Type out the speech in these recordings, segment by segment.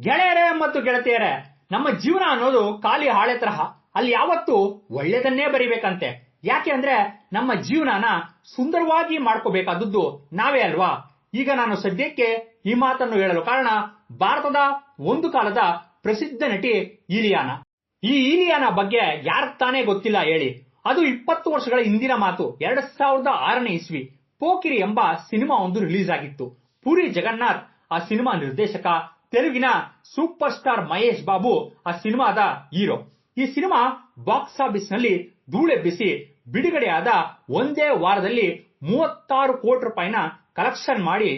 ಗೆಳೆಯರೇ ಮತ್ತು ಗೆಳತಿಯರೇ, ನಮ್ಮ ಜೀವನ ಅನ್ನೋದು ಖಾಲಿ ಹಾಳೆ ತರಹ. ಅಲ್ಲಿ ಯಾವತ್ತೂ ಒಳ್ಳೆಯದನ್ನೇ ಬರಿಬೇಕಂತೆ. ಯಾಕೆ ಅಂದ್ರೆ ನಮ್ಮ ಜೀವನನ ಸುಂದರವಾಗಿ ಮಾಡ್ಕೋಬೇಕಾದದ್ದು ನಾವೇ ಅಲ್ವಾ? ಈಗ ನಾನು ಸದ್ಯಕ್ಕೆ ಈ ಮಾತನ್ನು ಹೇಳಲು ಕಾರಣ ಭಾರತದ ಒಂದು ಕಾಲದ ಪ್ರಸಿದ್ಧ ನಟಿ ಇಲಿಯಾನ. ಈ ಇಲಿಯಾನ ಬಗ್ಗೆ ಯಾರ ತಾನೇ ಗೊತ್ತಿಲ್ಲ ಹೇಳಿ. ಅದು ಇಪ್ಪತ್ತು ವರ್ಷಗಳ ಹಿಂದಿನ ಮಾತು. ಎರಡ್ ಸಾವಿರದ ಆರನೇ ಇಸ್ವಿ. ಪೋಕಿರಿ ಎಂಬ ಸಿನಿಮಾ ಒಂದು ರಿಲೀಸ್ ಆಗಿತ್ತು. ಪುರಿ ಜಗನ್ನಾಥ್ ಆ ಸಿನಿಮಾ ನಿರ್ದೇಶಕ ತೆಲುಗಿನ ಸೂಪರ್ ಸ್ಟಾರ್ ಮಹೇಶ್ ಬಾಬು, ಆ ಸಿನಿಮಾದ ಹೀರೋ. ಈ ಸಿನಿಮಾ ಬಾಕ್ಸ್ ಆಫೀಸ್ನಲ್ಲಿ ಧೂಳೆಬ್ಬಿಸಿ ಬಿಡುಗಡೆಯಾದ ಒಂದೇ ವಾರದಲ್ಲಿ ಮೂವತ್ತಾರು ಕೋಟಿ ರೂಪಾಯಿನ ಕಲೆಕ್ಷನ್ ಮಾಡಿ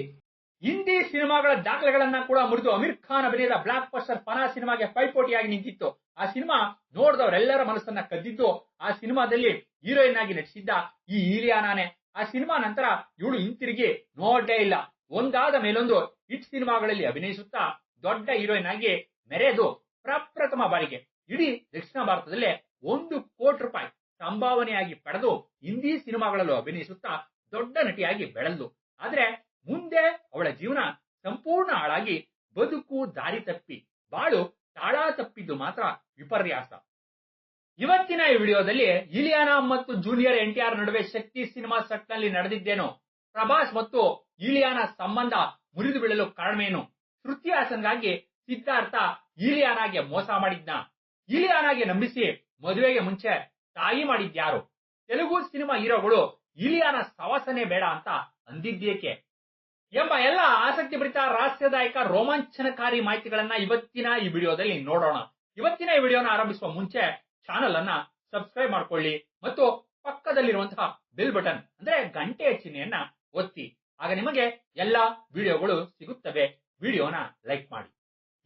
ಹಿಂದಿ ಸಿನಿಮಾಗಳ ದಾಖಲೆಗಳನ್ನ ಕೂಡ ಮುರಿದು ಅಮೀರ್ ಖಾನ್ ಅಭಿನಯದ ಬ್ಲಾಕ್ ಬಸ್ಟರ್ ಪನಾ ಸಿನಿಮಾಗೆ ಪೈಪೋಟಿಯಾಗಿ ನಿಂತಿತ್ತು. ಆ ಸಿನಿಮಾ ನೋಡಿದವರೆಲ್ಲರ ಮನಸ್ಸನ್ನ ಕದ್ದಿದ್ದು, ಆ ಸಿನಿಮಾದಲ್ಲಿ ಹೀರೋಯಿನ್ ಆಗಿ ನಟಿಸಿದ್ದ ಈ ಈಲಿಯಾನಾನೆ ಆ ಸಿನಿಮಾ ನಂತರ ಇವಳು ಹಿಂತಿರುಗಿ ನೋಡೇ ಇಲ್ಲ. ಒಂದಾದ ಮೇಲೊಂದು ಹಿಟ್ ಸಿನಿಮಾಗಳಲ್ಲಿ ಅಭಿನಯಿಸುತ್ತಾ ದೊಡ್ಡ ಹೀರೋಯಿನ್ ಆಗಿ ಮೆರೆದು ಪ್ರಪ್ರಥಮ ಬಾರಿಗೆ, ಇಡೀ ದಕ್ಷಿಣ ಭಾರತದಲ್ಲೇ ಒಂದು ಕೋಟಿ ರೂಪಾಯಿ ಸಂಭಾವನೆಯಾಗಿ ಪಡೆದು ಹಿಂದಿ ಸಿನಿಮಾಗಳಲ್ಲೂ ಅಭಿನಯಿಸುತ್ತಾ ದೊಡ್ಡ ನಟಿಯಾಗಿ ಬೆಳೆದ್ಲು. ಆದ್ರೆ ಮುಂದೆ ಅವಳ ಜೀವನ ಸಂಪೂರ್ಣ ಹಾಳಾಗಿ ಬದುಕು, ದಾರಿ ತಪ್ಪಿ, ಬಾಳು ತಾಳ ತಪ್ಪಿದ್ದು ಮಾತ್ರ ವಿಪರ್ಯಾಸ. ಇವತ್ತಿನ ಈ ವಿಡಿಯೋದಲ್ಲಿ ಇಲಿಯಾನ ಮತ್ತು ಜೂನಿಯರ್ ಎನ್ ಟಿ ಆರ್ ನಡುವೆ ಶಕ್ತಿ ಸಿನಿಮಾ ಸೆಟ್ನಲ್ಲಿ ನಡೆದಿದ್ದೇನು ಪ್ರಭಾಸ್ ಮತ್ತು ಇಲಿಯಾನ ಸಂಬಂಧ ಮುರಿದು ಬೀಳಲು ಕಾರಣವೇನು? ತೃತೀಯ ಹಾಸನ್ಗಾಗಿ ಸಿದ್ಧಾರ್ಥ ಇಲಿಯಾನಾಗೆ ಮೋಸ ಮಾಡಿದ್ನ. ಇಲಿಯಾನಾಗೆ ನಂಬಿಸಿ ಮದುವೆಗೆ ಮುಂಚೆ ತಾಯಿ ಮಾಡಿದ್ಯಾರು. ತೆಲುಗು ಸಿನಿಮಾ ಹೀರೋಗಳು ಇಲಿಯಾನ ಸವಾಸನೆ ಬೇಡ ಅಂತ ಅಂದಿದ್ದೇಕೆ? ಎಂಬ ಎಲ್ಲ ಆಸಕ್ತಿ ಭರಿತ ರಹಸ್ಯದಾಯಕ ರೋಮಾಂಚನಕಾರಿ ಮಾಹಿತಿಗಳನ್ನ ಇವತ್ತಿನ ಈ ವಿಡಿಯೋದಲ್ಲಿ ನೋಡೋಣ. ಇವತ್ತಿನ ಈ ವಿಡಿಯೋನ ಆರಂಭಿಸುವ ಮುಂಚೆ ಚಾನಲ್ ಅನ್ನ ಸಬ್ಸ್ಕ್ರೈಬ್ ಮಾಡ್ಕೊಳ್ಳಿ ಮತ್ತು ಪಕ್ಕದಲ್ಲಿರುವಂತಹ ಬೆಲ್ ಬಟನ್, ಅಂದ್ರೆ ಗಂಟೆಯ ಚಿಹ್ನೆಯನ್ನ ಒತ್ತಿ. ಆಗ ನಿಮಗೆ ಎಲ್ಲಾ ವಿಡಿಯೋಗಳು ಸಿಗುತ್ತವೆ. ವಿಡಿಯೋನ ಲೈಕ್ ಮಾಡಿ.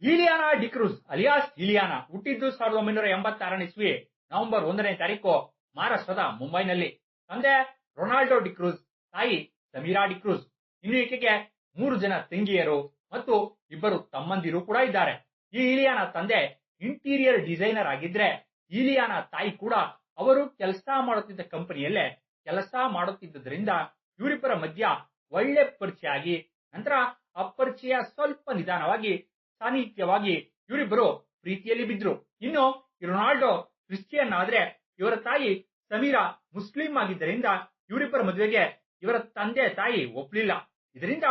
ಇಲಿಯಾನಾ ಡಿಕ್ರೂಸ್ ಅಲಿಯಾಸ್ ಇಲಿಯಾನಾ ಹುಟ್ಟಿದ್ದು ಸಾವಿರದ ಒಂಬೈನೂರ ಎಂಬತ್ತಾರನೇ ಇಸ್ವಿ ನವೆಂಬರ್ ಒಂದನೇ ತಾರೀಕು ಮಹಾರಾಷ್ಟ್ರದ ಮುಂಬೈನಲ್ಲಿ. ತಂದೆ ರೊನಾಲ್ಡೋ ಡಿಕ್ರೂಸ್ ತಾಯಿ ಸಮೀರಾ ಡಿಕ್ರೂಸ್ ಇನ್ನು ಈಕೆಗೆ ಮೂರು ಜನ ತಂಗಿಯರು ಮತ್ತು ಇಬ್ಬರು ತಮ್ಮಂದಿರು ಕೂಡ ಇದ್ದಾರೆ. ಈ ಇಲಿಯಾನ ತಂದೆ ಇಂಟೀರಿಯರ್ ಡಿಸೈನರ್ ಆಗಿದ್ರೆ ಇಲಿಯಾನ ತಾಯಿ ಕೂಡ ಅವರು ಕೆಲಸ ಮಾಡುತ್ತಿದ್ದ ಕಂಪನಿಯಲ್ಲೇ ಕೆಲಸ ಮಾಡುತ್ತಿದ್ದರಿಂದ ಇವರಿಬ್ಬರ ಮಧ್ಯ ಒಳ್ಳೆ ಪರಿಚಯ ಆಗಿ ನಂತರ ಅಪರಿಚಯ ಸ್ವಲ್ಪ ನಿಧಾನವಾಗಿ, ಸಾನ್ನಿಧ್ಯವಾಗಿ ಇವರಿಬ್ಬರು ಪ್ರೀತಿಯಲ್ಲಿ ಬಿದ್ರು ಇನ್ನು ರೊನಾಲ್ಡೊ ರೊನಾಲ್ಡೋ ಕ್ರಿಶ್ಚಿಯನ್ ಆದ್ರೆ ಇವರ ತಾಯಿ ಸಮೀರಾ ಮುಸ್ಲಿಂ ಆಗಿದ್ದರಿಂದ ಇವರಿಬ್ಬರ ಮದುವೆಗೆ ಇವರ ತಂದೆ ತಾಯಿ ಒಪ್ಪಲಿಲ್ಲ ಇದರಿಂದ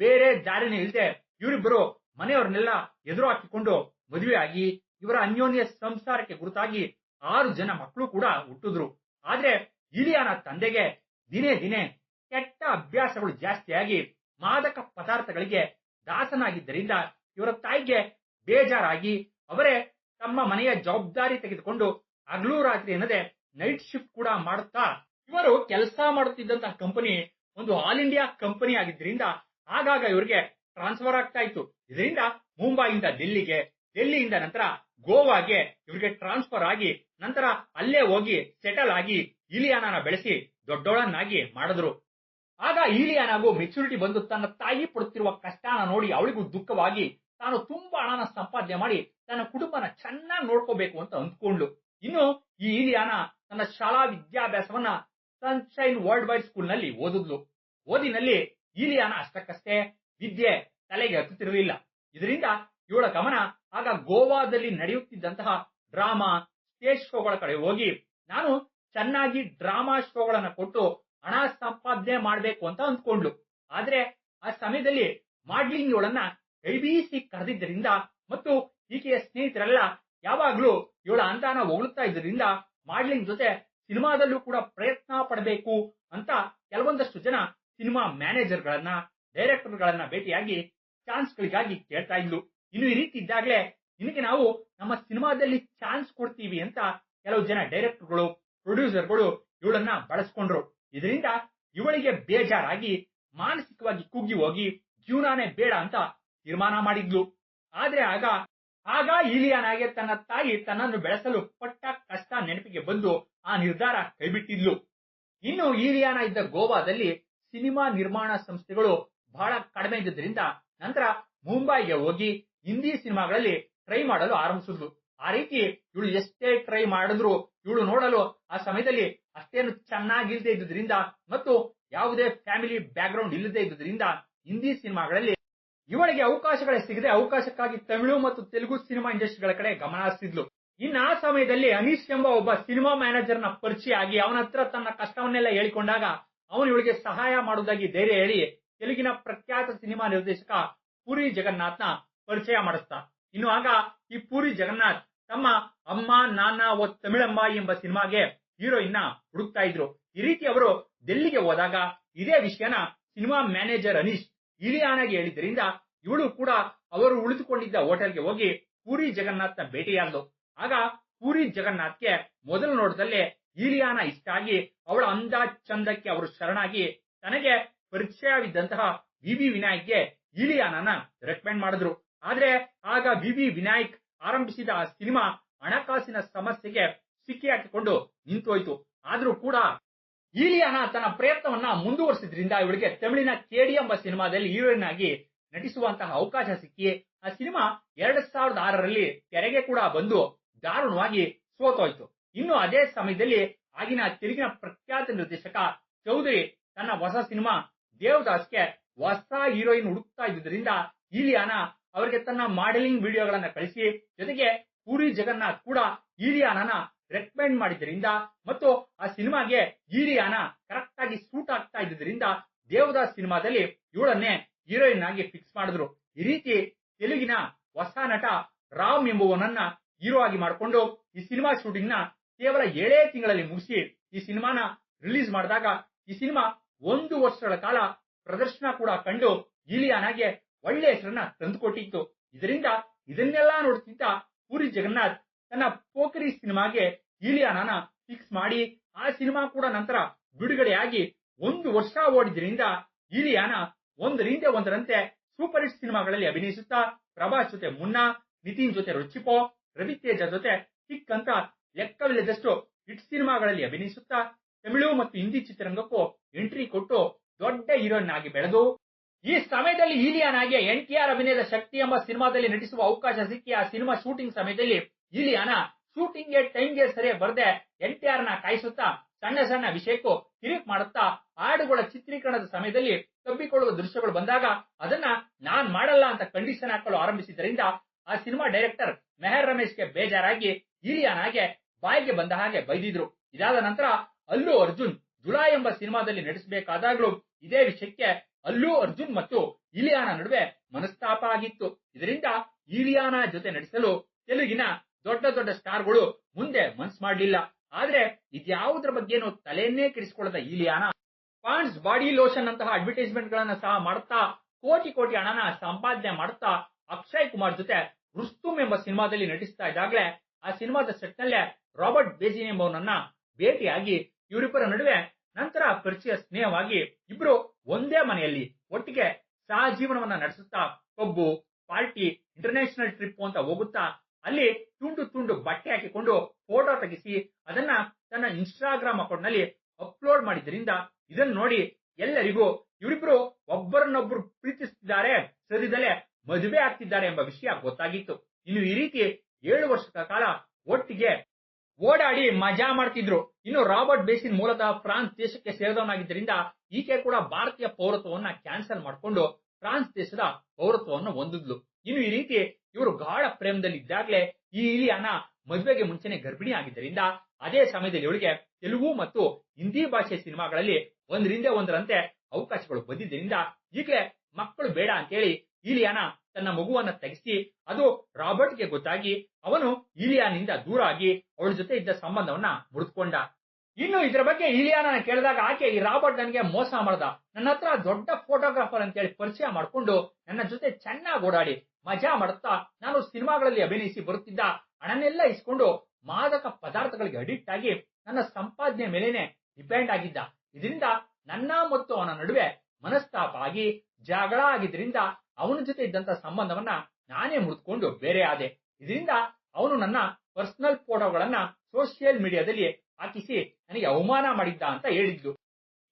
ಬೇರೆ ದಾರಿನೇ ಇಲ್ಲದೆ ಇವರಿಬ್ಬರು ಮನೆಯವರನ್ನೆಲ್ಲ ಎದುರು ಹಾಕಿಕೊಂಡು ಮದುವೆಯಾಗಿ ಇವರ ಅನ್ಯೋನ್ಯ ಸಂಸಾರಕ್ಕೆ ಗುರುತಾಗಿ ಆರು ಜನ ಮಕ್ಕಳು ಕೂಡ ಹುಟ್ಟಿದ್ರು. ಆದ್ರೆ ಇಲಿಯಾನ ತಂದೆಗೆ ದಿನೇ ದಿನೇ ಅಭ್ಯಾಸಗಳು ಜಾಸ್ತಿಯಾಗಿ ಮಾದಕ ಪದಾರ್ಥಗಳಿಗೆ ದಾಸನಾಗಿದ್ದರಿಂದ ಇವರ ತಾಯಿಗೆ ಬೇಜಾರಾಗಿ ಅವರೇ ತಮ್ಮ ಮನೆಯ ಜವಾಬ್ದಾರಿ ತೆಗೆದುಕೊಂಡು ಹಗಲು ರಾತ್ರಿ ಎನ್ನದೆ ನೈಟ್ ಶಿಫ್ಟ್ ಕೂಡ ಮಾಡುತ್ತಾ ಇವರು ಕೆಲಸ ಮಾಡುತ್ತಿದ್ದಂತಹ ಕಂಪನಿ ಒಂದು ಆಲ್ ಇಂಡಿಯಾ ಕಂಪನಿ ಆಗಿದ್ದರಿಂದ ಆಗಾಗ ಇವರಿಗೆ ಟ್ರಾನ್ಸ್ಫರ್ ಆಗ್ತಾ ಇತ್ತು. ಇದರಿಂದ ಮುಂಬೈಯಿಂದ ಡೆಲ್ಲಿಗೆ ಡೆಲ್ಲಿಯಿಂದ ನಂತರ ಗೋವಾಗೆ ಇವರಿಗೆ ಟ್ರಾನ್ಸ್ಫರ್ ಆಗಿ ನಂತರ ಅಲ್ಲೇ ಹೋಗಿ ಸೆಟಲ್ ಆಗಿ ಇಲಿಯಾನ ಬೆಳೆಸಿ ದೊಡ್ಡೋಳನ್ನಾಗಿ ಮಾಡಿದ್ರು. ಆಗ ಈಲಿಯಾನಾಗೂ ಮೆಚುರಿಟಿ ಬಂದು ತನ್ನ ತಾಯಿ ಪಡುತ್ತಿರುವ ಕಷ್ಟನ ನೋಡಿ ಅವಳಿಗೂ ದುಃಖವಾಗಿ ತಾನು ತುಂಬಾ ಹಣನ ಸಂಪಾದನೆ ಮಾಡಿ ತನ್ನ ಕುಟುಂಬನ ಚೆನ್ನಾಗಿ ನೋಡ್ಕೋಬೇಕು ಅಂತ ಅಂದ್ಕೊಂಡ್ಲು. ಇನ್ನು ಈ ಈಲಿಯಾನ ತನ್ನ ಶಾಲಾ ವಿದ್ಯಾಭ್ಯಾಸವನ್ನ ಸನ್ಶೈನ್ ವರ್ಲ್ಡ್ ವೈಡ್ ಸ್ಕೂಲ್ನಲ್ಲಿ ಓದಿದ್ಲು. ಓದಿನಲ್ಲಿ ಇಲಿಯಾನ ಅಷ್ಟಕ್ಕಷ್ಟೇ ವಿದ್ಯೆ ತಲೆಗೆ ಹತ್ತುತ್ತಿರಲಿಲ್ಲ. ಇದರಿಂದ ಇವಳ ಗಮನ ಆಗ ಗೋವಾದಲ್ಲಿ ನಡೆಯುತ್ತಿದ್ದಂತಹ ಡ್ರಾಮಾ, ಸ್ಟೇಜ್ ಶೋಗಳ ಕಡೆ ಹೋಗಿ ನಾನು ಚೆನ್ನಾಗಿ ಡ್ರಾಮಾ ಶೋಗಳನ್ನ ಕೊಟ್ಟು ಹಣ ಸಂಪಾದನೆ ಮಾಡಬೇಕು ಅಂತ ಅಂದ್ಕೊಂಡ್ಲು ಆದ್ರೆ ಆ ಸಮಯದಲ್ಲಿ ಮಾಡ್ಲಿಂಗ್ ಇವಳನ್ನ ಕೈಬೀಸಿ ಕರೆದಿದ್ದರಿಂದ ಮತ್ತು ಈಕೆಯ ಸ್ನೇಹಿತರೆಲ್ಲ ಯಾವಾಗ್ಲೂ ಇವಳ ಅಂತಾನ ಹೊಗಳುತ್ತಾ ಇದ್ದರಿಂದ ಮಾಡ್ಲಿಂಗ್ ಜೊತೆ ಸಿನಿಮಾದಲ್ಲೂ ಕೂಡ ಪ್ರಯತ್ನ ಪಡಬೇಕು ಅಂತ ಕೆಲವೊಂದಷ್ಟು ಜನ ಸಿನಿಮಾ ಮ್ಯಾನೇಜರ್ ಗಳನ್ನ ಡೈರೆಕ್ಟರ್ ಗಳನ್ನ ಭೇಟಿಯಾಗಿ ಚಾನ್ಸ್ ಗಳಿಗಾಗಿ ಕೇಳ್ತಾ ಇದ್ಲು. ಇನ್ನು ಈ ರೀತಿ ಇದ್ದಾಗಲೇ ನಿನಗೆ ನಾವು ನಮ್ಮ ಸಿನಿಮಾದಲ್ಲಿ ಚಾನ್ಸ್ ಕೊಡ್ತೀವಿ ಅಂತ ಕೆಲವು ಜನ ಡೈರೆಕ್ಟರ್ಗಳು, ಪ್ರೊಡ್ಯೂಸರ್ಗಳು ಇವಳನ್ನ ಬಳಸ್ಕೊಂಡ್ರು. ಇದರಿಂದ ಇವಳಿಗೆ ಬೇಜಾರಾಗಿ, ಮಾನಸಿಕವಾಗಿ ಕುಗ್ಗಿ ಹೋಗಿ, ಜೀವನಾನೇ ಬೇಡ ಅಂತ ತೀರ್ಮಾನ ಮಾಡಿದ್ಲು. ಆದ್ರೆ ಆಗ ಆಗ ಇಲಿಯಾನಾಗೆ ತನ್ನ ತಾಯಿ ತನ್ನನ್ನು ಬೆಳೆಸಲು ಪಟ್ಟ ಕಷ್ಟ ನೆನಪಿಗೆ ಬಂದು ಆ ನಿರ್ಧಾರ ಕೈಬಿಟ್ಟಿದ್ಲು. ಇನ್ನು ಇಲಿಯಾನ ಇದ್ದ ಗೋವಾದಲ್ಲಿ ಸಿನಿಮಾ ನಿರ್ಮಾಣ ಸಂಸ್ಥೆಗಳು ಬಹಳ ಕಡಿಮೆ ಇದ್ದುದರಿಂದ ನಂತರ ಮುಂಬೈಗೆ ಹೋಗಿ ಹಿಂದಿ ಸಿನಿಮಾಗಳಲ್ಲಿ ಟ್ರೈ ಮಾಡಲು ಆರಂಭಿಸಿದ್ಲು. ಆ ರೀತಿ ಇವಳು ಎಷ್ಟೇ ಟ್ರೈ ಮಾಡಿದ್ರು ಇವಳು ನೋಡಲು ಆ ಸಮಯದಲ್ಲಿ ಅಷ್ಟೇನು ಚೆನ್ನಾಗಿಲ್ಲದೆ ಇದ್ದುದರಿಂದ ಮತ್ತು ಯಾವುದೇ ಫ್ಯಾಮಿಲಿ ಬ್ಯಾಕ್ಗ್ರೌಂಡ್ ಇಲ್ಲದೆ ಇದ್ದುದರಿಂದ ಹಿಂದಿ ಸಿನಿಮಾಗಳಲ್ಲಿ ಇವಳಿಗೆ ಅವಕಾಶಗಳೇ ಸಿಗದೆ ಅವಕಾಶಕ್ಕಾಗಿ ತಮಿಳು ಮತ್ತು ತೆಲುಗು ಸಿನಿಮಾ ಇಂಡಸ್ಟ್ರಿಗಳ ಕಡೆ ಗಮನ ಹರಿಸಿದ್ಲು. ಇನ್ನು ಆ ಸಮಯದಲ್ಲಿ ಅನೀಶ್ ಎಂಬ ಒಬ್ಬ ಸಿನಿಮಾ ಮ್ಯಾನೇಜರ್ನ ಪರಿಚಯ ಆಗಿ ಅವನ ಹತ್ರ ತನ್ನ ಕಷ್ಟವನ್ನೆಲ್ಲ ಹೇಳಿಕೊಂಡಾಗ ಅವನು ಇವಳಿಗೆ ಸಹಾಯ ಮಾಡುವುದಾಗಿ ಧೈರ್ಯ ಹೇಳಿ ತೆಲುಗಿನ ಪ್ರಖ್ಯಾತ ಸಿನಿಮಾ ನಿರ್ದೇಶಕ ಪುರಿ ಜಗನ್ನಾಥ್ನ ಪರಿಚಯ ಮಾಡಿಸ್ತಾ ಇನ್ನು ಆಗ ಈ ಪುರಿ ಜಗನ್ನಾಥ್ ತಮ್ಮ ಅಮ್ಮ, ನಾನ ಓ ತಮಿಳಮ್ಮ ಎಂಬ ಸಿನಿಮಾಗೆ ಹೀರೋಯಿನ್ನ ಹುಡುಕ್ತಾ ಇದ್ರು. ಈ ರೀತಿ ಅವರು ಡೆಲ್ಲಿಗೆ ಹೋದಾಗ ಇದೇ ವಿಷಯನ ಸಿನಿಮಾ ಮ್ಯಾನೇಜರ್ ಅನೀಶ್ ಇಲಿಯಾನಾಗೆ ಹೇಳಿದ್ರಿಂದ ಇವಳು ಕೂಡ ಅವರು ಉಳಿದುಕೊಂಡಿದ್ದ ಹೋಟೆಲ್ಗೆ ಹೋಗಿ ಪೂರಿ ಜಗನ್ನಾಥ್ನ ಭೇಟಿಯಾದ್ಲು. ಆಗ ಪೂರಿ ಜಗನ್ನಾಥ್ಗೆ ಮೊದಲ ನೋಟದಲ್ಲೇ ಇಲಿಯಾನ ಇಷ್ಟ ಆಗಿ ಅವಳ ಅಂದ ಚಂದಕ್ಕೆ ಅವರು ಶರಣಾಗಿ ತನಗೆ ಪರಿಚಯವಿದ್ದಂತಹ ವಿ ವಿ ವಿನಾಯಕ್ಗೆ ಇಲಿಯಾನನ ರೆಕಮೆಂಡ್ ಮಾಡಿದ್ರು. ಆದ್ರೆ ಆಗ ವಿ ವಿ ವಿನಾಯಕ್ ಆರಂಭಿಸಿದ ಆ ಸಿನಿಮಾ ಹಣಕಾಸಿನ ಸಮಸ್ಯೆಗೆ ಸಿಕ್ಕಿ ಹಾಕಿಕೊಂಡು ನಿಂತೋಯ್ತು. ಆದ್ರೂ ಕೂಡ ಈಲಿಯಾನ ತನ್ನ ಪ್ರಯತ್ನವನ್ನ ಮುಂದುವರಿಸಿದ್ರಿಂದ ಇವಳಿಗೆ ತಮಿಳಿನ ಕೆಡಿ ಎಂಬ ಸಿನಿಮಾದಲ್ಲಿ ಹೀರೋಯಿನ್ ಆಗಿ ನಟಿಸುವಂತಹ ಅವಕಾಶ ಸಿಕ್ಕಿ ಆ ಸಿನಿಮಾ ಎರಡ್ ಸಾವಿರದ ಆರರಲ್ಲಿ ತೆರೆಗೆ ಕೂಡ ಬಂದು ದಾರುಣವಾಗಿ ಸೋತೋಯ್ತು. ಇನ್ನು ಅದೇ ಸಮಯದಲ್ಲಿ ಆಗಿನ ತೆಲುಗಿನ ಪ್ರಖ್ಯಾತ ನಿರ್ದೇಶಕ ಚೌಧರಿ ತನ್ನ ಹೊಸ ಸಿನಿಮಾ ದೇವದಾಸ್ಗೆ ಹೊಸ ಹೀರೋಯಿನ್ ಹುಡುಕ್ತಾ ಇದ್ದುದರಿಂದ ಈಲಿಯಾನ ಅವರಿಗೆ ತನ್ನ ಮಾಡೆಲಿಂಗ್ ವಿಡಿಯೋಗಳನ್ನ ಕಳಿಸಿ, ಜೊತೆಗೆ ಪೂರಿ ಜಗನ್ನಾಥ್ ಕೂಡ ಈಲಿಯಾನನ ರೆಕಮೆಂಡ್ ಮಾಡಿದ್ದರಿಂದ ಮತ್ತು ಆ ಸಿನಿಮಾಗೆ ಈರಿಯಾನ ಕರೆಕ್ಟ್ ಆಗಿ ಸೂಟ್ ಆಗ್ತಾ ಇದ್ದರಿಂದ ದೇವದಾಸ್ ಸಿನಿಮಾದಲ್ಲಿ ಇವಳನ್ನೇ ಹೀರೋಯಿನ್ ಆಗಿ ಫಿಕ್ಸ್ ಮಾಡಿದ್ರು. ಈ ರೀತಿ ತೆಲುಗಿನ ಹೊಸ ನಟ ರಾಮ್ ಎಂಬುವನನ್ನ ಹೀರೋ ಆಗಿ ಮಾಡಿಕೊಂಡು ಈ ಸಿನಿಮಾ ಶೂಟಿಂಗ್ನ ಕೇವಲ ಏಳೇ ತಿಂಗಳಲ್ಲಿ ಮುಗಿಸಿ ಈ ಸಿನಿಮಾನ ರಿಲೀಸ್ ಮಾಡಿದಾಗ ಈ ಸಿನಿಮಾ ಒಂದು ವರ್ಷಗಳ ಕಾಲ ಪ್ರದರ್ಶನ ಕೂಡ ಕಂಡು ಇಲಿಯಾನಾಗೆ ಒಳ್ಳೆ ಹೆಸರನ್ನ ತಂದುಕೊಟ್ಟಿತ್ತು. ಇದರಿಂದ ಇದನ್ನೆಲ್ಲ ನೋಡುತ್ತಿದ್ದ ಪೂರಿ ಜಗನ್ನಾಥ್ ತನ್ನ ಪೋಖರಿ ಸಿನಿಮಾಗೆ ಇಲಿಯಾನನ ಫಿಕ್ಸ್ ಮಾಡಿ ಆ ಸಿನಿಮಾ ಕೂಡ ನಂತರ ಬಿಡುಗಡೆಯಾಗಿ ಒಂದು ವರ್ಷ ಓಡಿದ್ರಿಂದ ಇಲಿಯಾನ ಒಂದರಿಂದ ಒಂದರಂತೆ ಸೂಪರ್ ಹಿಟ್ ಸಿನಿಮಾಗಳಲ್ಲಿ ಅಭಿನಯಿಸುತ್ತಾ, ಪ್ರಭಾಸ್ ಜೊತೆ ಮುನ್ನಾ, ನಿತಿನ್ ಜೊತೆ ರುಚಿಪೋ ರವಿ ರವಿತೇಜ ಜೊತೆ ಕಿಕ್ ಅಂತ ಲೆಕ್ಕವಿಲ್ಲದಷ್ಟು ಹಿಟ್ ಸಿನಿಮಾಗಳಲ್ಲಿ ಅಭಿನಯಿಸುತ್ತಾ, ತಮಿಳು ಮತ್ತು ಹಿಂದಿ ಚಿತ್ರರಂಗಕ್ಕೂ ಎಂಟ್ರಿ ಕೊಟ್ಟು ದೊಡ್ಡ ಹೀರೋಯಿನ್ ಆಗಿ ಬೆಳೆದು ಈ ಸಮಯದಲ್ಲಿ ಇಲಿಯಾನಾಗೆ ಎನ್ ಟಿ ಆರ್ ಅಭಿನಯದ ಶಕ್ತಿ ಎಂಬ ಸಿನಿಮಾದಲ್ಲಿ ನಟಿಸುವ ಅವಕಾಶ ಸಿಕ್ಕಿ ಆ ಸಿನಿಮಾ ಶೂಟಿಂಗ್ ಸಮಯದಲ್ಲಿ ಈಲಿಯಾನ ಟೈಮ್ ಟೈಮ್ಗೆ ಸರಿಯಾಗಿ ಬರದೆ ಎನ್ ಟಿ ಆರ್ನ ಕಾಯಿಸುತ್ತಾ ಸಣ್ಣ ಸಣ್ಣ ವಿಷಯಕ್ಕೂ ಕಿರಿಕ್ ಮಾಡುತ್ತಾ ಹಾಡುಗಳ ಚಿತ್ರೀಕರಣದ ಸಮಯದಲ್ಲಿ ತಬ್ಬಿಕೊಳ್ಳುವ ದೃಶ್ಯಗಳು ಬಂದಾಗ ಅದನ್ನ ನಾನ್ ಮಾಡಲ್ಲ ಅಂತ ಕಂಡೀಷನ್ ಹಾಕಲು ಆರಂಭಿಸಿದ್ದರಿಂದ ಆ ಸಿನಿಮಾ ಡೈರೆಕ್ಟರ್ ಮೆಹರ್ ರಮೇಶ್ಗೆ ಬೇಜಾರಾಗಿ ಈಲಿಯಾನಾಗೆ ಬಾಯಿಗೆ ಬಂದ ಹಾಗೆ ಬೈದಿದ್ರು. ಇದಾದ ನಂತರ ಅಲ್ಲು ಅರ್ಜುನ್ ಜುಲಾ ಎಂಬ ಸಿನಿಮಾದಲ್ಲಿ ನಟಿಸಬೇಕಾದಾಗ್ಲೂ ಇದೇ ವಿಷಯಕ್ಕೆ ಅಲ್ಲು ಅರ್ಜುನ್ ಮತ್ತು ಇಲಿಯಾನ ನಡುವೆ ಮನಸ್ತಾಪ ಆಗಿತ್ತು. ಇದರಿಂದ ಇಲಿಯಾನ ಜೊತೆ ನಟಿಸಲು ತೆಲುಗಿನ ದೊಡ್ಡ ದೊಡ್ಡ ಸ್ಟಾರ್ಗಳು ಮುಂದೆ ಮನ್ಸ್ ಮಾಡಲಿಲ್ಲ. ಆದ್ರೆ ಇದ್ಯಾವುದ್ರ ಬಗ್ಗೆನೂ ತಲೆಯನ್ನೇ ಕೆಡಿಸಿಕೊಳ್ಳದ ಇಲಿಯಾನ ಪಾಂಡ್ಸ್ ಬಾಡಿ ಲೋಷನ್ ಅಂತಹ ಅಡ್ವರ್ಟೈಸ್ಮೆಂಟ್ ಗಳನ್ನ ಸಹ ಮಾಡುತ್ತಾ ಕೋಟಿ ಕೋಟಿ ಹಣನ ಸಂಪಾದನೆ ಮಾಡುತ್ತಾ ಅಕ್ಷಯ್ ಕುಮಾರ್ ಜೊತೆ ರುಸ್ತುಮ್ ಎಂಬ ಸಿನಿಮಾದಲ್ಲಿ ನಟಿಸ್ತಾ ಇದ್ದಾಗಲೇ ಆ ಸಿನಿಮಾದ ಸೆಟ್ ನಲ್ಲೇ ರಾಬರ್ಟ್ ಬೇಜಿನ್ ಎಂಬವನನ್ನ ಭೇಟಿಯಾಗಿ ಇವರಿಬ್ಬರ ನಡುವೆ ನಂತರ ಪರಿಚಯ ಸ್ನೇಹವಾಗಿ ಇಬ್ರು ಒಂದೇ ಮನೆಯಲ್ಲಿ ಒಟ್ಟಿಗೆ ಸಹಜೀವನವನ್ನ ನಡೆಸುತ್ತಾ ಪಬ್ಬು ಪಾರ್ಟಿ ಇಂಟರ್ನ್ಯಾಷನಲ್ ಟ್ರಿಪ್ ಅಂತ ಹೋಗುತ್ತಾ ಅಲ್ಲಿ ತುಂಡು ತುಂಡು ಬಟ್ಟೆ ಹಾಕಿಕೊಂಡು ಫೋಟೋ ತೆಗೆಸಿ ಅದನ್ನ ತನ್ನ ಇನ್ಸ್ಟಾಗ್ರಾಮ್ ಅಕೌಂಟ್ನಲ್ಲಿ ಅಪ್ಲೋಡ್ ಮಾಡಿದ್ರಿಂದ ಇದನ್ನು ನೋಡಿ ಎಲ್ಲರಿಗೂ ಇವರಿಬ್ರು ಒಬ್ಬರನ್ನೊಬ್ರು ಪ್ರೀತಿಸುತ್ತಿದ್ದಾರೆ ಸರಿದಲೆ ಮದುವೆ ಆಗ್ತಿದ್ದಾರೆ ಎಂಬ ವಿಷಯ ಗೊತ್ತಾಗಿತ್ತು. ಇನ್ನು ಈ ರೀತಿ ಏಳು ವರ್ಷಗಳ ಕಾಲ ಒಟ್ಟಿಗೆ ಓಡಾಡಿ ಮಜಾ ಮಾಡ್ತಿದ್ರು. ಇನ್ನು ರಾಬರ್ಟ್ ಬೇಸಿನ್ ಮೂಲತಃ ಫ್ರಾನ್ಸ್ ದೇಶಕ್ಕೆ ಸೇರಿದವನಾಗಿದ್ದರಿಂದ ಈಕೆ ಕೂಡ ಭಾರತೀಯ ಪೌರತ್ವವನ್ನ ಕ್ಯಾನ್ಸಲ್ ಮಾಡಿಕೊಂಡು ಫ್ರಾನ್ಸ್ ದೇಶದ ಪೌರತ್ವವನ್ನು ಹೊಂದಿದ್ಲು. ಇನ್ನು ಈ ರೀತಿ ಇವರು ಗಾಢ ಪ್ರೇಮದಲ್ಲಿ ಇದ್ದಾಗಲೇ ಈ ಇಲಿಯಾನ ಮದುವೆಗೆ ಮುಂಚೆನೆ ಗರ್ಭಿಣಿ ಆಗಿದ್ದರಿಂದ ಅದೇ ಸಮಯದಲ್ಲಿ ಇವಳಿಗೆ ತೆಲುಗು ಮತ್ತು ಹಿಂದಿ ಭಾಷೆ ಸಿನಿಮಾಗಳಲ್ಲಿ ಒಂದರಿಂದ ಒಂದರಂತೆ ಅವಕಾಶಗಳು ಬಂದಿದ್ದರಿಂದ ಈಗಲೇ ಮಕ್ಕಳು ಬೇಡ ಅಂತೇಳಿ ಇಲಿಯಾನ ತನ್ನ ಮಗುವನ್ನ ತೆಗೆಸಿ, ಅದು ರಾಬರ್ಟ್ಗೆ ಗೊತ್ತಾಗಿ ಅವನು ಇಲಿಯಾನಿಂದ ದೂರ ಆಗಿ ಅವಳ ಜೊತೆ ಇದ್ದ ಸಂಬಂಧವನ್ನ ಮುರಿದುಕೊಂಡ. ಇನ್ನು ಇದರ ಬಗ್ಗೆ ಇಲಿಯಾನ ಕೇಳಿದಾಗ ಆಕೆ ಈ ರಾಬರ್ಟ್ ನನಗೆ ಮೋಸ ಮಾಡ್ದ. ನನ್ನ ಹತ್ರ ದೊಡ್ಡ ಫೋಟೋಗ್ರಾಫರ್ ಅಂತೇಳಿ ಪರಿಚಯ ಮಾಡಿಕೊಂಡು ನನ್ನ ಜೊತೆ ಚೆನ್ನಾಗಿ ಓಡಾಡಿ, ಮಜಾ ಮಾಡುತ್ತಾ ನಾನು ಸಿನಿಮಾಗಳಲ್ಲಿ ಅಭಿನಯಿಸಿ ಬರುತ್ತಿದ್ದ ಹಣನೆಲ್ಲ ಇಸ್ಕೊಂಡು ಮಾದಕ ಪದಾರ್ಥಗಳಿಗೆ ಅಡಿಕ್ಟ್ ಆಗಿ ನನ್ನ ಸಂಪಾದನೆ ಮೇಲೇನೆ ಡಿಪೆಂಡ್ ಆಗಿದ್ದ. ಇದರಿಂದ ನನ್ನ ಮತ್ತು ಅವನ ನಡುವೆ ಮನಸ್ತಾಪ ಆಗಿ ಜಗಳ ಆಗಿದ್ರಿಂದ ಅವನ ಜೊತೆ ಇದ್ದಂತ ಸಂಬಂಧವನ್ನ ನಾನೇ ಮುರಿದುಕೊಂಡು ಬೇರೆ ಆದೆ. ಇದರಿಂದ ಅವನು ನನ್ನ ಪರ್ಸನಲ್ ಫೋಟೋಗಳನ್ನ ಸೋಷಿಯಲ್ ಮೀಡಿಯಾದಲ್ಲಿ ಹಾಕಿಸಿ ನನಗೆ ಅವಮಾನ ಮಾಡಿದ್ದ ಅಂತ ಹೇಳಿದ್ಲು.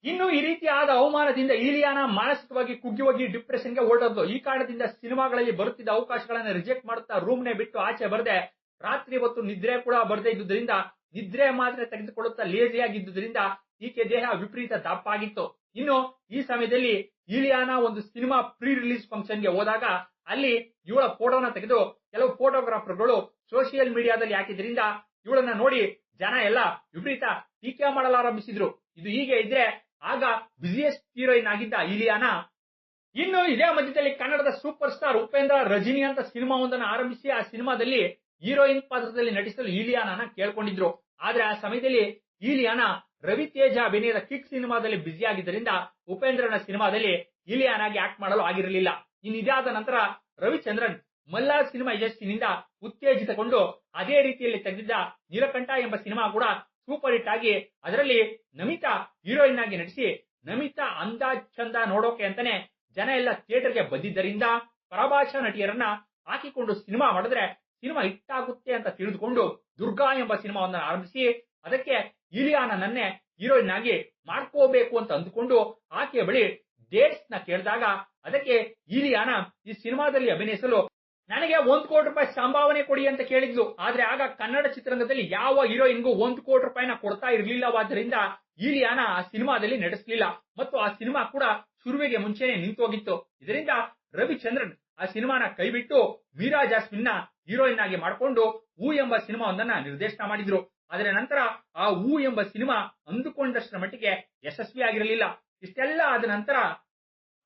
ಇನ್ನು ಈ ರೀತಿಯಾದ ಅವಮಾನದಿಂದ ಇಲಿಯಾನ ಮಾನಸಿಕವಾಗಿ ಕುಗ್ಗಿ ಹೋಗಿ ಡಿಪ್ರೆಷನ್ಗೆ ಹೊರಟದ್ದು ಈ ಕಾರಣದಿಂದ ಸಿನಿಮಾಗಳಲ್ಲಿ ಬರುತ್ತಿದ್ದ ಅವಕಾಶಗಳನ್ನ ರಿಜೆಕ್ಟ್ ಮಾಡುತ್ತಾ ರೂಮ್ನೆ ಬಿಟ್ಟು ಆಚೆ ಬರದೆ, ರಾತ್ರಿ ಹೊತ್ತು ನಿದ್ರೆ ಕೂಡ ಬರದೇ ಇದ್ದುದರಿಂದ, ನಿದ್ರೆ ಮಾತ್ರ ತೆಗೆದುಕೊಳ್ಳುತ್ತಾ ಲೇಜಿಯಾಗಿದ್ದುದರಿಂದ ಈಕೆ ದೇಹ ವಿಪರೀತ ದಪ್ಪ ಆಗಿತ್ತು ಇನ್ನು ಈ ಸಮಯದಲ್ಲಿ ಇಲಿಯಾನ ಒಂದು ಸಿನಿಮಾ ಪ್ರೀ ರಿಲೀಸ್ ಫಂಕ್ಷನ್ಗೆ ಹೋದಾಗ ಅಲ್ಲಿ ಇವಳ ಫೋಟೋನ ತೆಗೆದು ಕೆಲವು ಫೋಟೋಗ್ರಾಫರ್ಗಳು ಸೋಷಿಯಲ್ ಮೀಡಿಯಾದಲ್ಲಿ ಹಾಕಿದ್ರಿಂದ ಇವಳನ್ನ ನೋಡಿ ಜನ ಎಲ್ಲ ವಿಪರೀತ ಟೀಕೆ ಮಾಡಲಾರಂಭಿಸಿದ್ರು. ಇದು ಹೀಗೆ ಇದ್ರೆ ಆಗ ಬಿಸಿಯೆಸ್ಟ್ ಹೀರೋಯಿನ್ ಆಗಿದ್ದ ಇಲಿಯಾನ ಇನ್ನು ಇದೇ ಮಧ್ಯದಲ್ಲಿ ಕನ್ನಡದ ಸೂಪರ್ ಸ್ಟಾರ್ ಉಪೇಂದ್ರ ರಜನಿ ಅಂತ ಸಿನಿಮಾವೊಂದನ್ನು ಆರಂಭಿಸಿ ಆ ಸಿನಿಮಾದಲ್ಲಿ ಹೀರೋಯಿನ್ ಪಾತ್ರದಲ್ಲಿ ನಟಿಸಲು ಇಲಿಯಾನ ಕೇಳ್ಕೊಂಡಿದ್ರು. ಆದ್ರೆ ಆ ಸಮಯದಲ್ಲಿ ಇಲಿಯಾನ ರವಿ ತೇಜ ಅಭಿನಯದ ಕಿಕ್ ಸಿನಿಮಾದಲ್ಲಿ ಬ್ಯುಸಿ ಆಗಿದ್ದರಿಂದ ಉಪೇಂದ್ರನ ಸಿನಿಮಾದಲ್ಲಿ ಇಲಿಯಾನಾಗಿ ಆಕ್ಟ್ ಮಾಡಲು ಆಗಿರಲಿಲ್ಲ. ಇದಾದ ನಂತರ ರವಿಚಂದ್ರನ್ ಮಲ್ಲಾರ್ ಸಿನಿಮಾ ಯಶಸ್ಸಿನಿಂದ ಉತ್ತೇಜಿತಗೊಂಡು ಅದೇ ರೀತಿಯಲ್ಲಿ ತೆಗೆದಿದ್ದ ನೀಲಕಂಠ ಎಂಬ ಸಿನಿಮಾ ಕೂಡ ಸೂಪರ್ ಹಿಟ್ ಆಗಿ ಅದರಲ್ಲಿ ನಮಿತಾ ಹೀರೋಯಿನ್ ಆಗಿ ನಟಿಸಿ ನಮಿತಾ ಅಂದ ಚಂದ ನೋಡೋಕೆ ಅಂತಾನೆ ಜನ ಎಲ್ಲ ಥಿಯೇಟರ್ಗೆ ಬಂದಿದ್ದರಿಂದ ಪರಭಾಷಾ ನಟಿಯರನ್ನ ಹಾಕಿಕೊಂಡು ಸಿನಿಮಾ ಮಾಡಿದ್ರೆ ಸಿನಿಮಾ ಹಿಟ್ ಆಗುತ್ತೆ ಅಂತ ತಿಳಿದುಕೊಂಡು ದುರ್ಗಾ ಎಂಬ ಸಿನಿಮಾವನ್ನ ಆರಂಭಿಸಿ ಅದಕ್ಕೆ ಇಲಿಯಾನನ್ನೇ ಹೀರೋಯಿನ್ ಆಗಿ ಮಾಡ್ಕೋಬೇಕು ಅಂತ ಅಂದುಕೊಂಡು ಆಕೆಯ ಬಳಿ ಡೇಟ್ಸ್ನ ಕೇಳಿದಾಗ ಅದಕ್ಕೆ ಇಲಿಯಾನ ಈ ಸಿನಿಮಾದಲ್ಲಿ ಅಭಿನಯಿಸಲು ನನಗೆ ಒಂದು ಕೋಟಿ ರೂಪಾಯಿ ಸಂಭಾವನೆ ಕೊಡಿ ಅಂತ ಕೇಳಿದ್ಲು. ಆದ್ರೆ ಆಗ ಕನ್ನಡ ಚಿತ್ರರಂಗದಲ್ಲಿ ಯಾವ ಹೀರೋಯಿನ್ಗೂ ಒಂದು ಕೋಟಿ ರೂಪಾಯಿನ ಕೊಡ್ತಾ ಇರ್ಲಿಲ್ಲವಾದ್ದರಿಂದ ಇಲಿಯಾನ ಆ ಸಿನಿಮಾದಲ್ಲಿ ನಡೆಸಲಿಲ್ಲ. ಮತ್ತು ಆ ಸಿನಿಮಾ ಕೂಡ ಶುರುವಿಗೆ ಮುಂಚೆನೆ ನಿಂತೋಗಿತ್ತು. ಇದರಿಂದ ರವಿಚಂದ್ರನ್ ಆ ಸಿನಿಮಾನ ಕೈಬಿಟ್ಟು ಮೀರಾ ಜಾಸ್ಮಿನ್ನ ಹೀರೋಯಿನ್ ಆಗಿ ಮಾಡಿಕೊಂಡು ಹೂ ಎಂಬ ಸಿನಿಮಾವೊಂದನ್ನ ನಿರ್ದೇಶನ ಮಾಡಿದ್ರು. ಅದರ ನಂತರ ಆ ಹೂ ಎಂಬ ಸಿನಿಮಾ ಅಂದುಕೊಂಡಷ್ಟರ ಮಟ್ಟಿಗೆ ಯಶಸ್ವಿ ಆಗಿರಲಿಲ್ಲ ಇಷ್ಟೆಲ್ಲ ಆದ ನಂತರ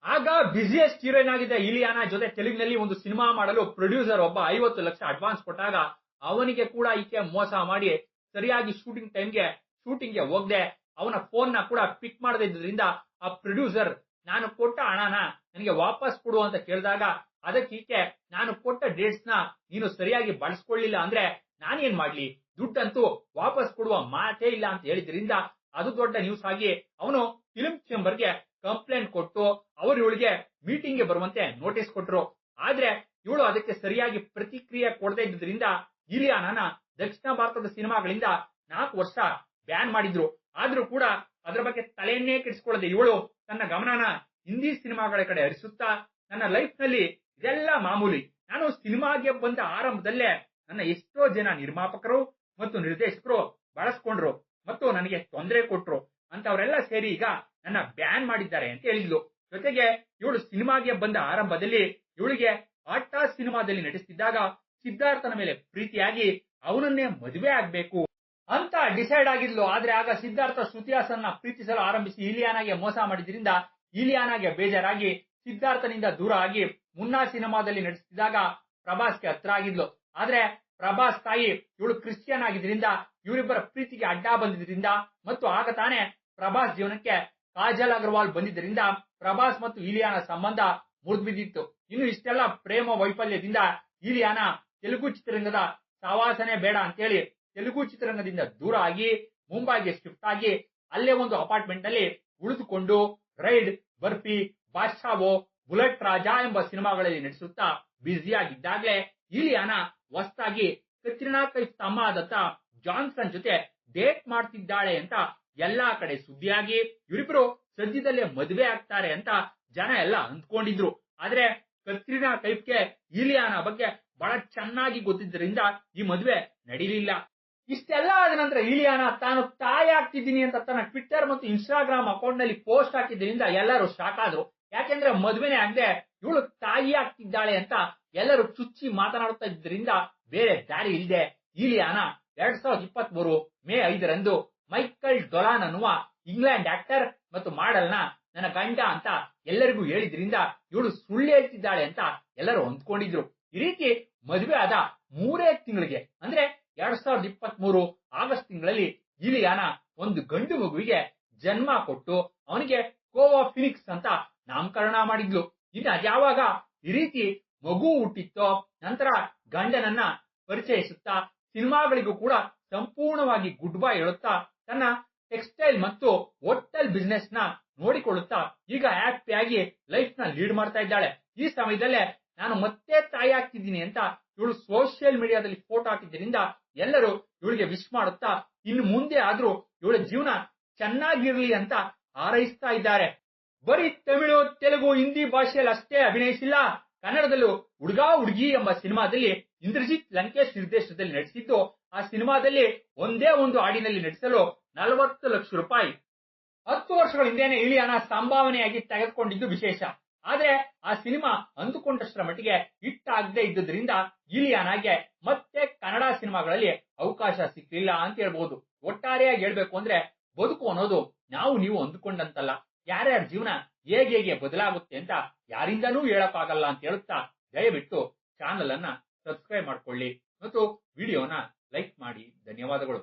ಆಗ ಬಿಸಿಯೆಸ್ಟ್ ಹೀರೋಯಿನ್ ಆಗಿದ್ದ ಇಲಿಯಾನ ಜೊತೆ ತೆಲುಗಿನಲ್ಲಿ ಒಂದು ಸಿನಿಮಾ ಮಾಡಲು ಪ್ರೊಡ್ಯೂಸರ್ ಒಬ್ಬ ಐವತ್ತು ಲಕ್ಷ ಅಡ್ವಾನ್ಸ್ ಕೊಟ್ಟಾಗ ಅವನಿಗೆ ಕೂಡ ಈಕೆ ಮೋಸ ಮಾಡಿ ಸರಿಯಾಗಿ ಶೂಟಿಂಗ್ ಟೈಮ್ಗೆ ಶೂಟಿಂಗ್ಗೆ ಹೋಗದೆ. ಅವನ ಫೋನ್ನ ಕೂಡ ಪಿಕ್ ಮಾಡದೇ ಆ ಪ್ರೊಡ್ಯೂಸರ್, ನಾನು ಕೊಟ್ಟ ಹಣನ ನನಗೆ ವಾಪಸ್ ಕೊಡು ಅಂತ ಕೇಳಿದಾಗ ಅದಕ್ಕೆ ಈಕೆ, ನಾನು ಕೊಟ್ಟ ಡೇಟ್ಸ್ನ ನೀನು ಸರಿಯಾಗಿ ಬಳಸ್ಕೊಳ್ಳಿಲ್ಲ ಅಂದ್ರೆ ನಾನೇನ್ ಮಾಡ್ಲಿ? ದುಡ್ಡಂತೂ ವಾಪಸ್ ಕೊಡುವ ಮಾತೇ ಇಲ್ಲ ಅಂತ ಹೇಳಿದ್ರಿಂದ ಅದು ದೊಡ್ಡ ನ್ಯೂಸ್ ಆಗಿ ಅವನು ಫಿಲ್ಮ್ ಚೇಂಬರ್ಗೆ ಕಂಪ್ಲೇಂಟ್ ಕೊಟ್ಟು ಅವರು ಇವಳಿಗೆ ಮೀಟಿಂಗ್ಗೆ ಬರುವಂತೆ ನೋಟಿಸ್ ಕೊಟ್ಟರು ಆದ್ರೆ ಇವಳು ಅದಕ್ಕೆ ಸರಿಯಾಗಿ ಪ್ರತಿಕ್ರಿಯೆ ಕೊಡದೇ ಇದ್ದರಿಂದ ಹಿರಿಯಾನನ ದಕ್ಷಿಣ ಭಾರತದ ಸಿನಿಮಾಗಳಿಂದ ನಾಲ್ಕು ವರ್ಷ ಬ್ಯಾನ್ ಮಾಡಿದ್ರು. ಆದ್ರೂ ಕೂಡ ಅದರ ಬಗ್ಗೆ ತಲೆಯನ್ನೇ ಕೆಡಿಸಿಕೊಳ್ಳದೆ ಇವಳು ತನ್ನ ಗಮನನ ಹಿಂದಿ ಸಿನಿಮಾಗಳ ಕಡೆ ಹರಿಸುತ್ತಾ ನನ್ನ ಲೈಫ್ನಲ್ಲಿ ಇದೆಲ್ಲ ಮಾಮೂಲಿ. ನಾನು ಸಿನಿಮಾಗೆ ಬಂದ ಆರಂಭದಲ್ಲೇ ನನ್ನ ಎಷ್ಟೋ ಜನ ನಿರ್ಮಾಪಕರು ಮತ್ತು ನಿರ್ದೇಶಕರು ಬಳಸ್ಕೊಂಡ್ರು ಮತ್ತು ನನಗೆ ತೊಂದರೆ ಕೊಟ್ರು ಅಂತವರೆಲ್ಲ ಸೇರಿ ಈಗ ನನ್ನ ಬ್ಯಾನ್ ಮಾಡಿದ್ದಾರೆ ಅಂತ ಹೇಳಿದ್ಲು. ಜೊತೆಗೆ ಇವಳು ಸಿನಿಮಾಗೆ ಬಂದ ಆರಂಭದಲ್ಲಿ ಇವಳಿಗೆ ಆಟ ಸಿನಿಮಾದಲ್ಲಿ ನಟಿಸ್ತಿದ್ದಾಗ ಸಿದ್ಧಾರ್ಥನ ಮೇಲೆ ಪ್ರೀತಿಯಾಗಿ ಅವನನ್ನೇ ಮದುವೆ ಆಗ್ಬೇಕು ಅಂತ ಡಿಸೈಡ್ ಆಗಿದ್ಲು. ಆದ್ರೆ ಆಗ ಸಿದ್ಧಾರ್ಥ ಶ್ರುತಿಹಾಸನ್ನ ಪ್ರೀತಿಸಲು ಆರಂಭಿಸಿ ಇಲಿಯಾನಾಗೆ ಮೋಸ ಮಾಡಿದ್ರಿಂದ ಇಲಿಯಾನಾಗೆ ಬೇಜಾರಾಗಿ ಸಿದ್ಧಾರ್ಥನಿಂದ ದೂರ ಆಗಿ ಮುನ್ನಾ ಸಿನಿಮಾದಲ್ಲಿ ನಟಿಸಿದಾಗ ಪ್ರಭಾಸ್ಗೆ ಹತ್ರ ಆಗಿದ್ಲು. ಆದ್ರೆ ಪ್ರಭಾಸ್ ತಾಯಿ ಇವಳು ಕ್ರಿಶ್ಚಿಯನ್ ಆಗಿದ್ದರಿಂದ ಇವರಿಬ್ಬರ ಪ್ರೀತಿಗೆ ಅಡ್ಡ ಬಂದಿದ್ದರಿಂದ ಮತ್ತು ಆಗ ತಾನೇ ಪ್ರಭಾಸ್ ಜೀವನಕ್ಕೆ ಕಾಜಲ್ ಅಗರ್ವಾಲ್ ಬಂದಿದ್ದರಿಂದ ಪ್ರಭಾಸ್ ಮತ್ತು ಇಲಿಯಾನ ಸಂಬಂಧ ಮುರಿದ್ಬಿದ್ದಿತ್ತು. ಇನ್ನು ಇಷ್ಟೆಲ್ಲ ಪ್ರೇಮ ವೈಫಲ್ಯದಿಂದ ಇಲಿಯಾನ ತೆಲುಗು ಚಿತ್ರರಂಗದ ಸವಾಸನೆ ಬೇಡ ಅಂತೇಳಿ ತೆಲುಗು ಚಿತ್ರರಂಗದಿಂದ ದೂರ ಆಗಿ, ಮುಂಬೈಗೆ ಶಿಫ್ಟ್ ಆಗಿ ಅಲ್ಲೇ ಒಂದು ಅಪಾರ್ಟ್ಮೆಂಟ್ನಲ್ಲಿ ಉಳಿದುಕೊಂಡು ರೈಡ್, ಬರ್ಫಿ ಬಾದ್ಶಾವೋ ಬುಲೆಟ್ ರಾಜಾ ಎಂಬ ಸಿನಿಮಾಗಳಲ್ಲಿ ನಟಿಸುತ್ತಾ ಬ್ಯುಸಿಯಾಗಿದ್ದಾಗಲೇ ಇಲಿಯಾನ ಹೊಸದಾಗಿ ಕತ್ರಿನಾ ಕೈಫ್ ತಮ್ಮ ಜಾನ್ಸನ್ ಜೊತೆ ಡೇಟ್ ಮಾಡ್ತಿದ್ದಾಳೆ ಅಂತ ಎಲ್ಲಾ ಕಡೆ ಸುದ್ದಿಯಾಗಿ, ಇವರಿಬ್ರು ಸದ್ಯದಲ್ಲೇ ಮದುವೆ ಆಗ್ತಾರೆ ಅಂತ ಜನ ಎಲ್ಲ ಅಂದ್ಕೊಂಡಿದ್ರು. ಆದ್ರೆ ಕತ್ರಿನಾ ಕೈಫ್ಗೆ ಇಲಿಯಾನ ಬಗ್ಗೆ ಬಹಳ ಚೆನ್ನಾಗಿ ಗೊತ್ತಿದ್ದರಿಂದ ಈ ಮದುವೆ ನಡೀಲಿಲ್ಲ. ಇಷ್ಟೆಲ್ಲ ಆದ ನಂತರ ಇಲಿಯಾನ ತಾನು ತಾಯಿ ಆಗ್ತಿದ್ದೀನಿ ಅಂತ ತನ್ನ ಟ್ವಿಟ್ಟರ್ ಮತ್ತು ಇನ್ಸ್ಟಾಗ್ರಾಮ್ ಅಕೌಂಟ್ನಲ್ಲಿ ಪೋಸ್ಟ್ ಹಾಕಿದ್ದರಿಂದ ಎಲ್ಲರೂ ಶಾಕ್ ಆದ್ರು. ಯಾಕೆಂದ್ರೆ ಮದುವೆನೇ ಆಗದೆ ಇವಳು ತಾಯಿ ಆಗ್ತಿದ್ದಾಳೆ ಅಂತ ಎಲ್ಲರೂ ಚುಚ್ಚಿ ಮಾತನಾಡುತ್ತಾ ಇದ್ದರಿಂದ ಬೇರೆ ದಾರಿ ಇಲ್ಲದೆ ಇಲಿಯಾನ ಎರಡ್ ಸಾವಿರದ ಇಪ್ಪತ್ತ್ ಮೂರು ಮೇ ಐದರಂದು ಮೈಕಲ್ ಡೊಲಾನ್ ಅನ್ನುವ ಇಂಗ್ಲೆಂಡ್ ಆಕ್ಟರ್ ಮತ್ತು ಮಾಡೆಲ್ನ ನನ್ನ ಗಂಡ ಅಂತ ಎಲ್ಲರಿಗೂ ಹೇಳಿದ್ರಿಂದ ಇವಳು ಸುಳ್ಳು ಹೇಳ್ತಿದ್ದಾಳೆ ಅಂತ ಎಲ್ಲರೂ ಹೊಂದ್ಕೊಂಡಿದ್ರು. ಈ ರೀತಿ ಮದುವೆ ಆದ ಮೂರೇ ತಿಂಗಳಿಗೆ, ಅಂದ್ರೆ ಎರಡ್ ಸಾವಿರದ ಇಪ್ಪತ್ತ್ ಮೂರು ಆಗಸ್ಟ್ ತಿಂಗಳಲ್ಲಿ ಇಲಿಯಾನ ಒಂದು ಗಂಡು ಮಗುವಿಗೆ ಜನ್ಮ ಕೊಟ್ಟು ಅವನಿಗೆ ಕೋವಾ ಫಿನಿಕ್ಸ್ ಅಂತ ನಾಮಕರಣ ಮಾಡಿದ್ಲು. ಇನ್ನು ಅದ್ಯಾವಾಗ ಈ ರೀತಿ ಮಗು ಹುಟ್ಟಿತ್ತೋ ನಂತರ ಗಂಡನನ್ನ ಪರಿಚಯಿಸುತ್ತಾ ಸಿನಿಮಾಗಳಿಗೂ ಕೂಡ ಸಂಪೂರ್ಣವಾಗಿ ಗುಡ್ ಬೈ ಹೇಳುತ್ತಾ ತನ್ನ ಟೆಕ್ಸ್ಟೈಲ್ ಮತ್ತು ಹೋಟೆಲ್ ಬಿಸ್ನೆಸ್ನ ನೋಡಿಕೊಳ್ಳುತ್ತಾ ಈಗ ಹ್ಯಾಪಿಯಾಗಿ ಲೈಫ್ನ ಲೀಡ್ ಮಾಡ್ತಾ ಇದ್ದಾಳೆ. ಈ ಸಮಯದಲ್ಲೇ ನಾನು ಮತ್ತೆ ತಾಯಿ ಆಗ್ತಿದ್ದೀನಿ ಅಂತ ಇವಳು ಸೋಷಿಯಲ್ ಮೀಡಿಯಾದಲ್ಲಿ ಫೋಟೋ ಹಾಕಿದ್ದರಿಂದ ಎಲ್ಲರೂ ಇವಳಿಗೆ ವಿಶ್ ಮಾಡುತ್ತಾ ಇನ್ನು ಮುಂದೆ ಆದ್ರೂ ಇವಳ ಜೀವನ ಚೆನ್ನಾಗಿರ್ಲಿ ಅಂತ ಹಾರೈಸ್ತಾ ಇದ್ದಾರೆ. ಬರೀ ತಮಿಳು, ತೆಲುಗು, ಹಿಂದಿ ಭಾಷೆಯಲ್ಲಿ ಅಷ್ಟೇ ಅಭಿನಯಿಸಿಲ್ಲ. ಕನ್ನಡದಲ್ಲೂ ಹುಡುಗ ಹುಡುಗಿ ಎಂಬ ಸಿನಿಮಾದಲ್ಲಿ ಇಂದ್ರಜಿತ್ ಲಂಕೇಶ್ ನಿರ್ದೇಶನದಲ್ಲಿ ನಟಿಸಿದ್ದು, ಆ ಸಿನಿಮಾದಲ್ಲಿ ಒಂದೇ ಒಂದು ಹಾಡಿನಲ್ಲಿ ನಟಿಸಲು ನಲವತ್ತು ಲಕ್ಷ ರೂಪಾಯಿ. ಹತ್ತು ವರ್ಷಗಳ ಹಿಂದೆನೆ ಇಳಿಯಾನ ಸಂಭಾವನೆಯಾಗಿ ತೆಗೆದುಕೊಂಡಿದ್ದು ವಿಶೇಷ. ಆದ್ರೆ ಆ ಸಿನಿಮಾ ಅಂದುಕೊಂಡಷ್ಟರ ಮಟ್ಟಿಗೆ ಹಿಟ್ ಆಗದೆ ಇದ್ದುದರಿಂದ ಇಲಿಯಾನಾಗೆ ಮತ್ತೆ ಕನ್ನಡ ಸಿನಿಮಾಗಳಲ್ಲಿ ಅವಕಾಶ ಸಿಕ್ಕಿಲ್ಲ ಅಂತ ಹೇಳ್ಬಹುದು ಒಟ್ಟಾರೆಯಾಗಿ ಹೇಳ್ಬೇಕು ಅಂದ್ರೆ ಬದುಕು ಅನ್ನೋದು ನಾವು, ನೀವು ಅಂದುಕೊಂಡಂತಲ್ಲ. ಯಾರ್ಯಾರ ಜೀವನ ಹೇಗೆ ಹೇಗೆ ಬದಲಾಗುತ್ತೆ ಅಂತ ಯಾರಿಂದನೂ ಹೇಳಕ್ಕಾಗಲ್ಲ ಅಂತ ಹೇಳುತ್ತಾ ದಯವಿಟ್ಟು ಚಾನಲ್ ಅನ್ನ ಸಬ್ಸ್ಕ್ರೈಬ್ ಮಾಡ್ಕೊಳ್ಳಿ ಮತ್ತು ವಿಡಿಯೋನ ಲೈಕ್ ಮಾಡಿ. ಧನ್ಯವಾದಗಳು.